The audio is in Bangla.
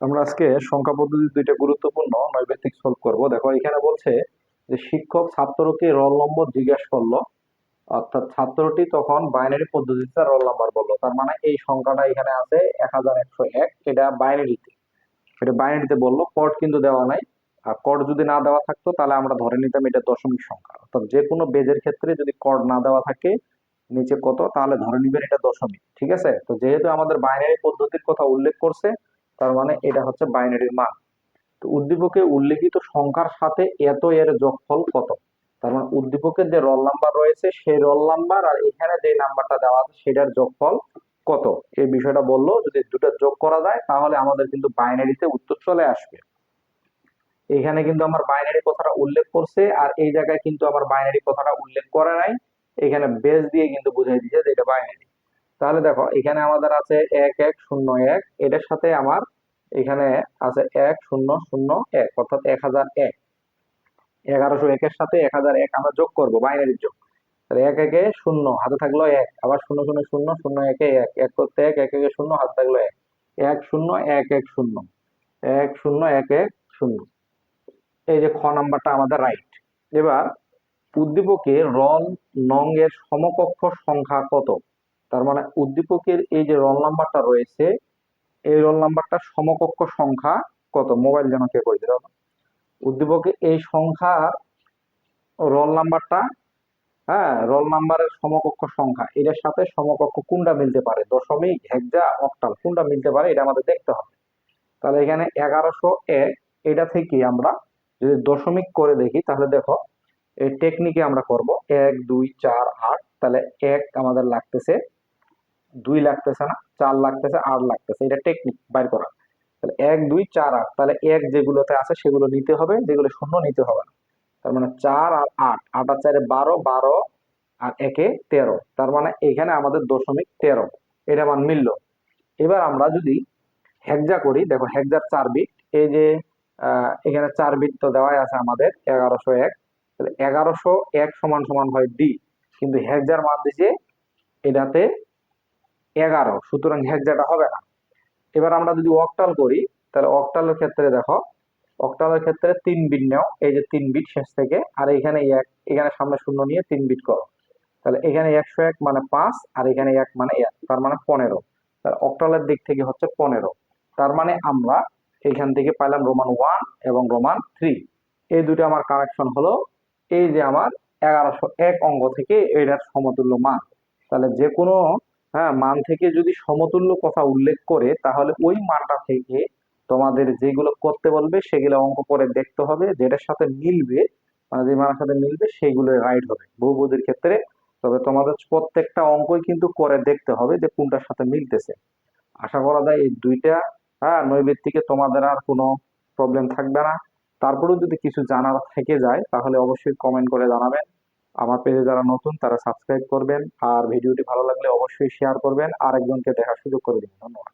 আমরা আজকে সংখ্যা পদ্ধতির দুইটা গুরুত্বপূর্ণ নৈবেদিক সলভ করব। দেখো, এখানে বলছে যে শিক্ষক ছাত্রকে রোল নম্বর জিজ্ঞেস করল। অর্থাৎ ছাত্রটি তখন বাইনারি পদ্ধতিতে রোল নাম্বার বলল। তার মানে এই সংখ্যাটা এখানে আছে এক হাজার একশো এক, এটা বাইনারিতে এটা বাইনারিতে বলল কোড কিন্তু দেওয়া নাই। আর কোড যদি না দেওয়া থাকতো, তাহলে আমরা ধরে নিতাম এটা দশমিক সংখ্যা। অর্থাৎ যে কোনো বেজের ক্ষেত্রে যদি কোড না দেওয়া থাকে, নিচে কত, তাহলে ধরে নিবেন এটা দশমিক, ঠিক আছে? তো যেহেতু আমাদের বাইনারি পদ্ধতির কথা উল্লেখ করছে তার মানে এটা হচ্ছে বাইনারির মান। তো উদ্দীপকে উল্লেখিত সংখ্যার সাথে এত এর যোগফল কত? তার মানে উদ্দীপকের যে রোল নাম্বার রয়েছে, সেই রোল নাম্বার আর এখানে যে নাম্বারটা দেওয়া আছে, সেটার যোগফল কত? এই বিষয়টা বলল, যদি দুটো যোগ করা যায়, তাহলে আমাদের কিন্তু বাইনারিতে উত্তর চলে আসবে। এখানে কিন্তু আমার বাইনারি কথাটা উল্লেখ করছে, আর এই জায়গায় কিন্তু আমার বাইনারি কথাটা উল্লেখ করে নাই। এখানে বেস দিয়ে কিন্তু বুঝাই দিচ্ছে যে এটা বাইনারি তাহলে দেখো, এখানে আমাদের আছে এক এক, শূন্য, এক। এটার সাথে আমার এখানে আছে এক, শূন্য শূন্য, এক, অর্থাৎ এক হাজার এক। এগারোশো একের সাথে এক হাজার এক আমরা যোগ করব বাইনারির যোগ। তাহলে এক, একে শূন্য, হাতে থাকল এক। আবার শূন্য শূন্য শূন্য শূন্য, একে এক। এক করতে এক এক, একে শূন্য, হাতে থাকল এক। এক, শূন্য, এক এক, শূন্য। এক শূন্য, এক এক, শূন্য। এই যে খ নাম্বারটা আমাদের রাইট এবার উদ্দীপকের রং নং এর সমকক্ষ সংখ্যা কত? তার মানে উদ্দীপকের এই যে রোল নাম্বারটা রয়েছে, এই রোল নাম্বারটা সমকক্ষ সংখ্যা কত? মোবাইল যেন কে করে দিল। উদ্দীপকে এই সংখ্যার রোল নাম্বারটা হ্যাঁ রোল নাম্বারের সমকক্ষ সংখ্যা, এটার সাথে সমকক্ষ কোনটা মিলতে পারে? দশমিক, হেক্সা, অক্টাল, কোনটা মিলতে পারে? এটা আমাদের দেখতে হবে। তাহলে এখানে এগারোশো এক, এটা থেকে আমরা যদি দশমিক করে দেখি, তাহলে দেখো, এই টেকনিকে আমরা করব। এক, দুই, চার, আট, তাহলে এক আমাদের লাগতেছে দুই লাগতেছে না, চার লাগতেছে, আট লাগতেছে, এটা টেকনিক বাইর করা। তাহলে এক, দুই, চার, আট, তাহলে এক যেগুলোতে আছে সেগুলো নিতে হবে, যেগুলো শূন্য নিতে হবে না। তার মানে চার আর আট আট আর চারে বারো বারো আর একে তেরো। তার মানে এখানে আমাদের দশমিক তেরো, এটা মান মিলল। এবার আমরা যদি হেকজা করি, দেখো হেকজার চার বিট এই যে এখানে চার বিট তো দেওয়াই আছে আমাদের এগারোশো এক, তাহলে এগারোশো এক সমান সমান হয় ডি কিন্তু হেকজার মান দিছে এটাতে এগারো, সুতরাং হেক্সাটা হবে না। এবার আমরা যদি অক্টাল করি, তাহলে অক্টালের ক্ষেত্রে দেখো অক্টালের ক্ষেত্রে তিন বিট নেও, এই যে তিন বিট শেষ থেকে, আর এখানে এক, এখানে সামনে শূন্য নিয়ে তিন বিট করো। তাহলে এখানে একশো এক মানে পাঁচ, আর এখানে এক মানে এক, তার মানে পনেরো। তার অক্টালের দিক থেকে হচ্ছে পনেরো। তার মানে আমরা এখান থেকে পাইলাম রোমান ওয়ান এবং রোমান থ্রি এই দুটো আমার কারেকশন হলো, এই যে আমার এগারোশো এক অঙ্গ থেকে এটার সমতুল্য মান। তাহলে যে কোনো হ্যাঁ মান থেকে যদি সমতুল্য কথা উল্লেখ করে, তাহলে ওই মানটা থেকে তোমাদের যেগুলো করতে বলবে, সেগুলো অঙ্ক করে দেখতে হবে, যেটার সাথে মিলবে মানে যে মানের সাথে মিলবে সেগুলো রাইট হবে। বহুপদীর ক্ষেত্রে, তবে তোমাদের প্রত্যেকটা অঙ্কই কিন্তু করে দেখতে হবে যে কোনটার সাথে মিলতেছে। আশা করা যায় এই দুইটা হ্যাঁ নৈবেদ্যিকে তোমাদের আর কোনো প্রবলেম থাকবে না। তারপরেও যদি কিছু জানার থেকে যায়, তাহলে অবশ্যই কমেন্ট করে জানাবেন। আমার পেজে যারা নতুন, তারা সাবস্ক্রাইব করবেন। আর ভিডিওটি ভালো লাগলে অবশ্যই শেয়ার করবেন। আর একজনকে দেখার সুযোগ করে দিন ধন্যবাদ।